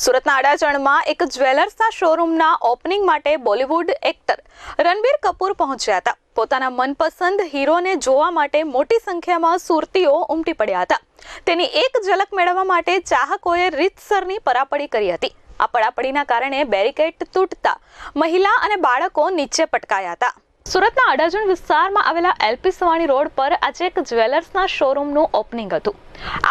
સુરતના અડાજણમાં એક જ્વેલર્સના શોરૂમના ઓપનિંગ માટે બોલિવૂડ એક્ટર રણબીર કપૂર પહોંચ્યા હતા. પોતાના મનપસંદ હીરોને જોવા માટે મોટી સંખ્યામાં સુરતીઓ ઉમટી પડ્યા હતા. તેની એક ઝલક મેળવવા માટે ચાહકોએ રીતસરની પરાપડી કરી હતી. આ પડાપડીના કારણે બેરિકેડ તૂટતા મહિલા અને બાળકો નીચે પટકાયા હતા. સુરતના અડાજણ વિસ્તારમાં આવેલા એલપી સવાણી રોડ પર આજે એક જ્વેલર્સના શોરૂમનું ઓપનિંગ હતું.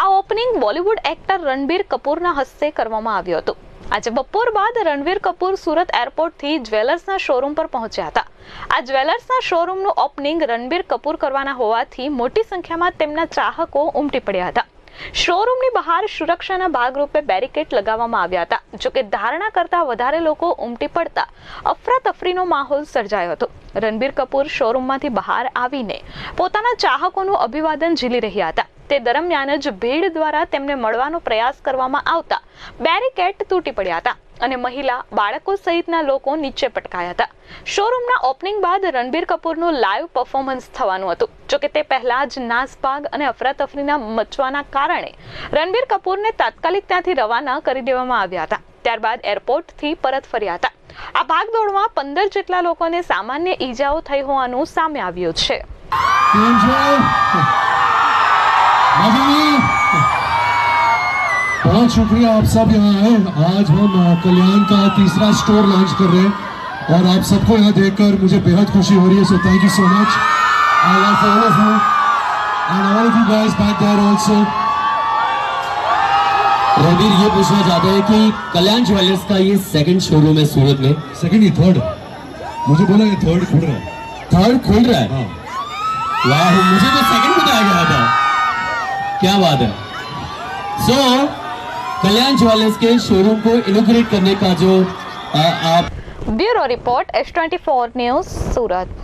આ ઓપનિંગ બોલિવૂડ એક્ટર રણબીર કપૂરના હસ્તે કરવામાં આવ્યું હતું. આજે બપોર બાદ રણવીર કપૂર સુરત એરપોર્ટથી જ્વેલર્સના શોરૂમ પર પહોંચ્યા હતા. આ જ્વેલર્સના શોરૂમનું ઓપનિંગ રણબીર કપૂર કરવાના હોવાથી મોટી સંખ્યામાં તેમના ચાહકો ઉમટી પડ્યા હતા. શોરૂમની બહાર સુરક્ષાના ભાગરૂપે બેરિકેડ લગાવવામાં આવ્યા હતા. જોકે ધારણા કરતા વધારે લોકો ઉમટી પડતા અફરાતફરીનો માહોલ સર્જાયો હતો. રણબીર કપૂર શોરૂમમાંથી બહાર આવીને પોતાના ચાહકોનું અભિવાદન ઝીલી રહ્યા હતા. તે દરમિયાન જ ભીડ દ્વારા તેમને મળવાનો પ્રયાસ કરવામાં આવતા બેરિકેડ તૂટી પડ્યા હતા અને મહિલા, બાળકો સહિતના લોકો નીચે પટકાયા હતા. શોરૂમના ઓપનિંગ બાદ રણબીર કપૂરનું લાઈવ પરફોર્મન્સ થવાનું હતું. જોકે તે પહેલા જ નાસભાગ અને અફરાતફરીના મચવાના કારણે રણબીર કપૂરને તાત્કાલિક ત્યાંથી રવાના કરી દેવામાં આવ્યા હતા. ત્યારબાદ એરપોર્ટથી પરત ફર્યા હતા. આ ભાગદોડમાં પંદર જેટલા લોકોને સામાન્ય ઈજાઓ થઈ હોવાનું સામે આવ્યું છે. बहुत शुक्रिया आप सब यहाँ आए। आज हम कल्याण का तीसरा स्टोर लॉन्च कर रहे हैं और आप सबको यहाँ देखकर मुझे बेहद खुशी हो रही है so thank you so much I love all of you and all of you guys back there also Ranbir ये पूछना चाहते हैं कि कल्याण ज्वेलर्स का ये सेकंड शोरूम है सूरत में। सेकंड ही थर्ड मुझे बोला ये थर्ड खुल रहा है। थर्ड खुल रहा है? हाँ। वाह मुझे तो सेकंड बताया गया था। क्या बात है सो so, कल्याण ज्वेलर्स के शोरूम को इनोग्रेट करने का जो आ, आप bureau report S twenty four news Surat